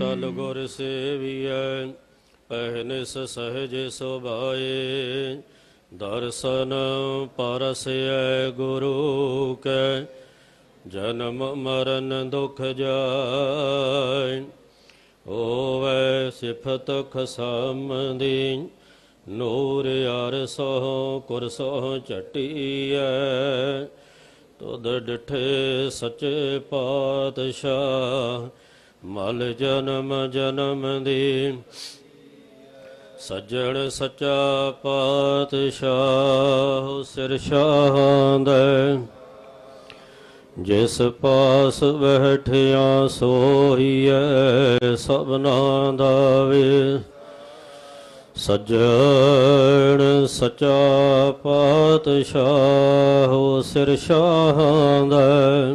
ਅਟਲ ਗੁਰ ਸੇਵੀਐ, ਪਹਿਨਿਸ ਸਹਜ ਸੁਭਾਏ। ਦਰਸ਼ਨ ਪਰਸੈ ਗੁਰੂ ਕੈ, ਜਨਮ ਮਰਨ ਦੁਖ ਜਾਇ ਹੋਵੇ ਸਿਫਤ ਖਸਮ ਦੀ ਨੂਰ ਅਰਸੋ ਕੁਰਸੋ ਝਟੀਐ। ਤੁਧ ਡਿਠੇ ਸੱਚੇ ਪਾਤਸ਼ਾਹ ਮਲ ਜਨਮ ਜਨਮ ਦੀ। ਸੱਜਣ ਸੱਚਾ ਪਾਤਸ਼ਾਹ ਸਿਰ ਸ਼ਾਹਾਂ ਦੇ ਜਿਸ ਪਾਸ ਬੈਠਿਆ ਸੋਈਐ ਸਭਨਾ ਦਾ ਵੇ ਸੱਜਣ ਸਚਾ ਪਾਤਸ਼ਾਹ ਸਿਰ ਸ਼ਾਹਾਂ ਦਾ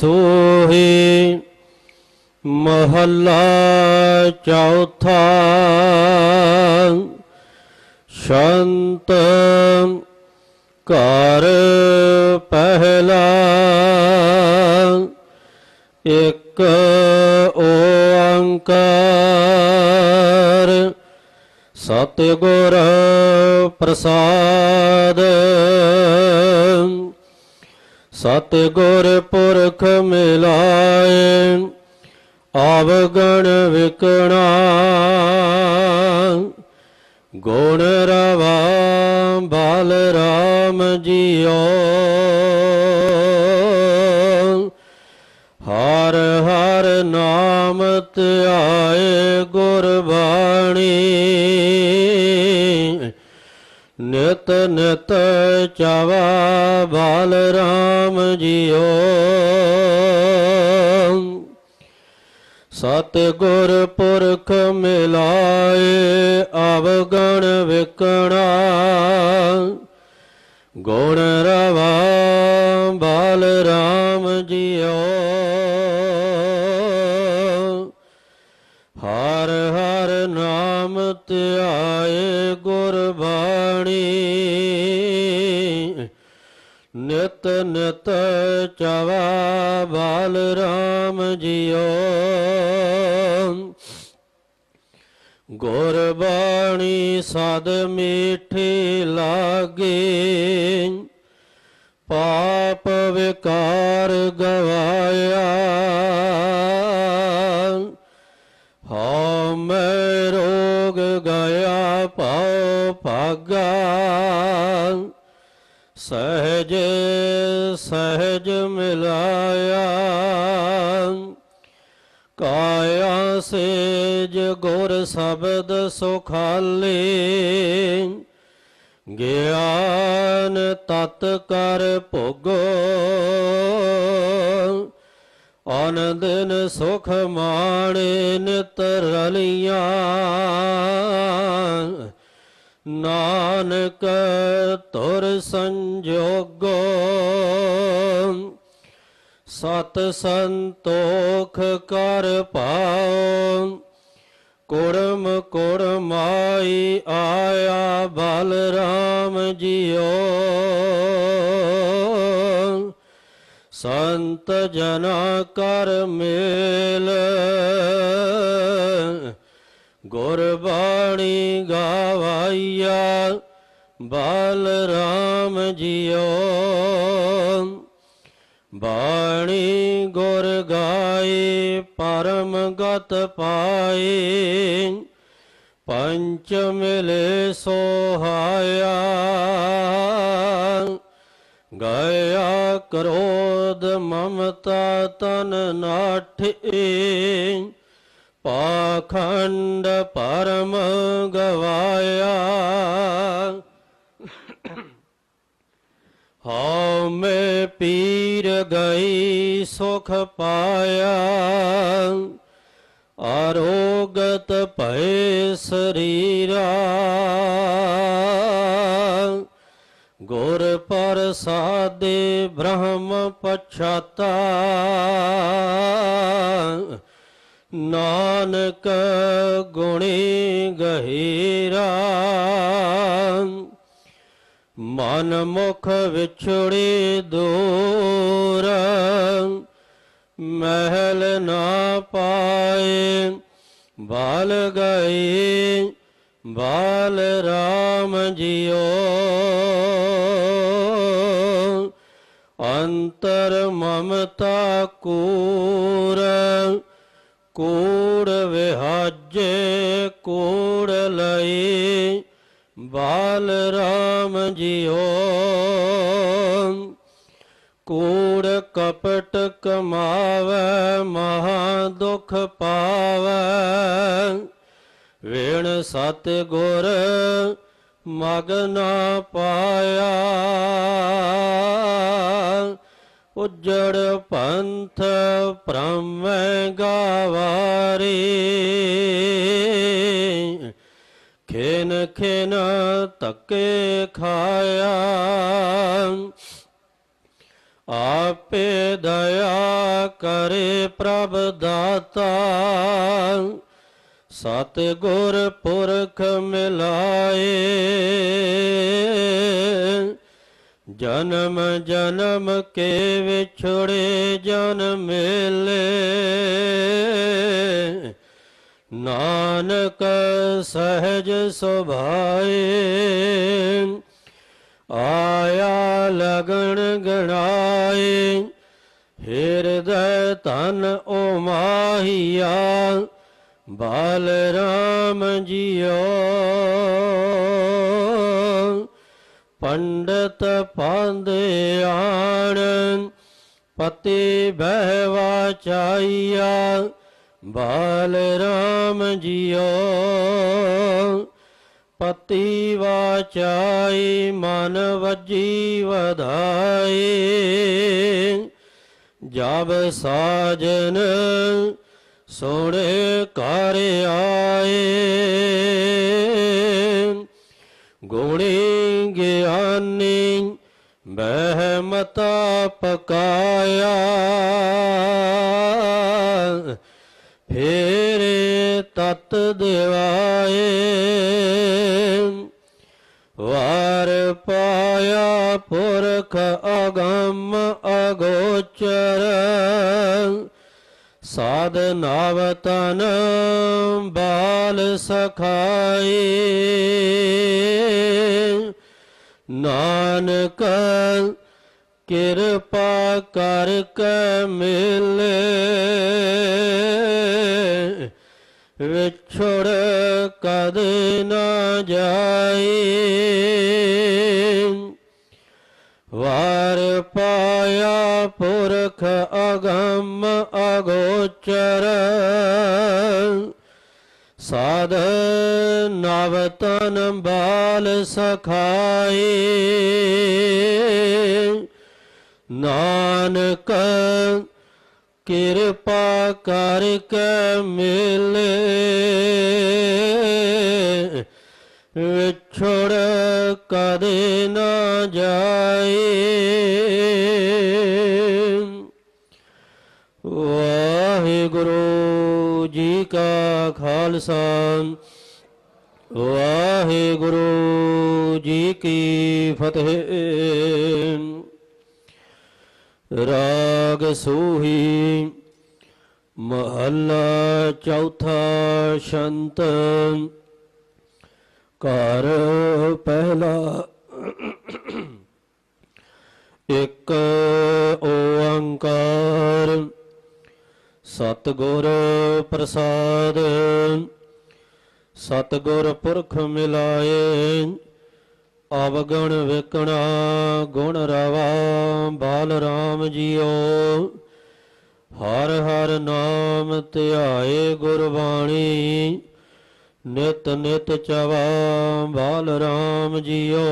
ਸੋਹੀ ਮਹੱਲਾ ਚੌਥਾ ਸ਼ੰਤ ਘਰ ਪਹਿਲਾ ਇੱਕ ਓੰਕਾਰ ਸਤਿਗੁਰ ਪ੍ਰਸਾਦ ਸਤਿਗੁਰ ਪੁਰਖ ਮਿਲਾਏ ਆਵਗਣ ਵਿਕਣਾ। ਗੁਣ ਰਵਾ, ਬਾਲ ਰਾਮ ਜੀਓ। ਹਰ ਹਰ ਨਾਮ ਧਿਆਏ ਗੁਰਬਾਣੀ ਨਿਤ ਨਿਤ ਚਾਵ ਸਤਿਗੁਰ ਪੁਰਖ ਮਿਲਾਏ, ਅਵਗਣ ਵਿਕਣਾ। ਗੁਣ ਰਵਾ, ਬਾਲ ਰਾਮ ਜੀਓ ਹਰ ਹਰ ਨਾਮ ਧਿਆਏ ਗੁਰਬਾਣੀ ਨਿਤ ਨਿਤ ਚਾ ਪਾਪ ਵਿਕਾਰ ਗਵਾਇਆ। ਹਉ ਮੈਂ ਰੋਗ ਗਿਆ ਪਾਉ ਭਾਗਾ। ਸਹਜ ਸਹਜ ਮਿਲਾਇਆ। ਕਾਇਆ ਸੇਜ ਗੁਰ ਸ਼ਬਦ ਸੁਖਾਲੇ। ਗਿਆਨ ਤਤ ਕਰ ਭੋਗੋ। ਆਨੰਦਨ ਸੁਖ ਮਾਣੇ ਨਿਤ ਰਲੀਆਂ। ਨਾਨਕ ਤੁਰ ਸੰਜੋਗੋ। ਸਤ ਸੰਤੋਖ ਕਰ ਪਾਉ ਕੁੜਮ ਕੁੜਮਾਈ ਆਇਆ ਬਲ ਰਾਮ ਜੀਓ। ਸੰਤ ਜਨਾ ਕਰ ਮੇਲ, ਗੁਰਬਾਣੀ ਗਾਵਾਈਆ ਬਲ ਰਾਮ ਜੀਓ। ਬਾਣੀ ਗਾਏ ਪਰਮ ਗਤ ਪਾਏ। ਪੰਚ ਮਿਲੇ ਸੋਹਾਇਆ। ਗਇਆ ਕਰੋਧ ਮਮਤਾ ਤਨ ਨਾਠੇ। ਪਾਖੰਡ ਪਰਮ ਗਵਾਇਆ। ਹਉ ਮੈਂ ਪੀਰ ਗਈ ਸੁਖ ਪਾਇਆ ਆਰੋਗਤ ਭਏ ਸਰੀਰਾ। ਗੁਰ ਪ੍ਰਸਾਦੇ ਬ੍ਰਹਮ ਪਛਾਤਾ। ਨਾਨਕ ਗੁਣੀ ਗਹੀਰਾ। ਮਨ ਮੁਖ ਵਿਛੜੇ ਦੂਰ, ਮਹਿਲ ਨਾ ਪਾਏ, ਬਾਲ ਗਏ, ਬਾਲ ਰਾਮ ਜਿਓ ਅੰਤਰ ਮਮਤਾ ਕੂਰ, ਕੂੜ ਵਿਹਾਜੇ, ਕੂੜ ਲਈ ਬਾਲ ਰਾਮ ਜਿਓ ਕੂੜ ਕਪਟ ਕਮਾਵੈ, ਮਹਾ ਦੁਖ ਪਾਵੈ। ਵੇਣ ਸਤ ਗੁਰ ਮਗ ਨਾ ਪਾਇਆ। ਉਜੜ ਪੰਥ ਭ੍ਰਮੈ ਗਾਵਾਰੀ। ਖੇਨ ਖੇਨ ਤੱਕੇ ਖਾਇਆ। ਆਪੇ ਦਇਆ ਕਰੇ ਪ੍ਰਭ ਦਾਤਾ। ਸਤ ਗੁਰ ਪੁਰਖ ਮਿਲਾਏ। ਜਨਮ ਜਨਮ ਕੇ ਵਿਛੜੇ ਜਨ ਮਿਲੇ। ਨਾਨਕ ਸਹਿਜ ਸੁਭਾਏ, ਆਇਆ ਲਗਣ ਗਣਾਏ, ਹਿਰਦੈ ਤਨ ਓ ਮਾਹੀਆ ਬਾਲ ਰਾਮ ਜੀਓ। ਪੰਡਤ ਪਾਂਦੇ ਆਣ, ਪਤੀ ਬਹਿਵਾ ਚਾਈਆ ਬਾਲ ਰਾਮ ਜੀਓ, ਪਤੀ ਵਾਚਾਈ, ਮਨ ਵਜੀ ਵਧਾਈ ਜਬ ਸਾਜਨ ਸੋਹਣੇ ਘਰ ਆਏ, ਗੁਣੀ ਗਿਆਨੀ ਬਹਿਮਤਾ ਪਕਾਇਆ। ਫੇਰੇ ਤਤ ਦੇਵਾਏ। ਵਾਰ ਪਾਇਆ ਪੁਰਖ ਅਗੰਮ ਅਗੋਚਰ। ਸਾਧ ਨਾਵਤਨ ਬਾਲ ਸਖਾਈ ਨਾਨਕ ਕਿਰਪਾ ਕਰ ਕੇ ਮਿਲੇ। ਵਿਛੜ ਕਦੇ ਨਾ ਜਾਈ ਵਾਰ ਪਾਇਆ ਪੁਰਖ ਅਗੰਮ ਅਗੋਚਰ। ਸਾਧ ਨਵਤਨ ਬਾਲ ਸਖਾਈ ਨਾਨਕ ਕਿਰਪਾ ਕਰ ਕੇ ਮਿਲੇ। ਵਿਛੜ ਕਦੇ ਨਾ ਜਾਏ। ਵਾਹਿਗੁਰੂ ਜੀ ਕਾ ਖਾਲਸਾ। ਵਾਹਿਗੁਰੂ ਜੀ ਕੀ ਫਤਿਹ। ਰਾਗ ਸੋਹੀ ਮਹੱਲਾ ਚੌਥਾ ਸ਼ੰਤ। ਘਰ ਪਹਿਲਾ ਇੱਕ ਓੰਕਾਰ। ਸਤਿਗੁਰ ਪ੍ਰਸਾਦ। ਸਤਿਗੁਰ ਪੁਰਖ ਮਿਲਾਏ। ਅਵਗਣ ਵਿਕਣਾ ਗੁਣ ਰਵਾ, ਬਾਲ ਰਾਮ ਜੀਓ। ਹਰ ਹਰ ਨਾਮ ਧਿਆਏ ਗੁਰਬਾਣੀ, ਨਿਤ ਨਿਤ ਚਵਾ, ਬਾਲ ਰਾਮ ਜੀਓ।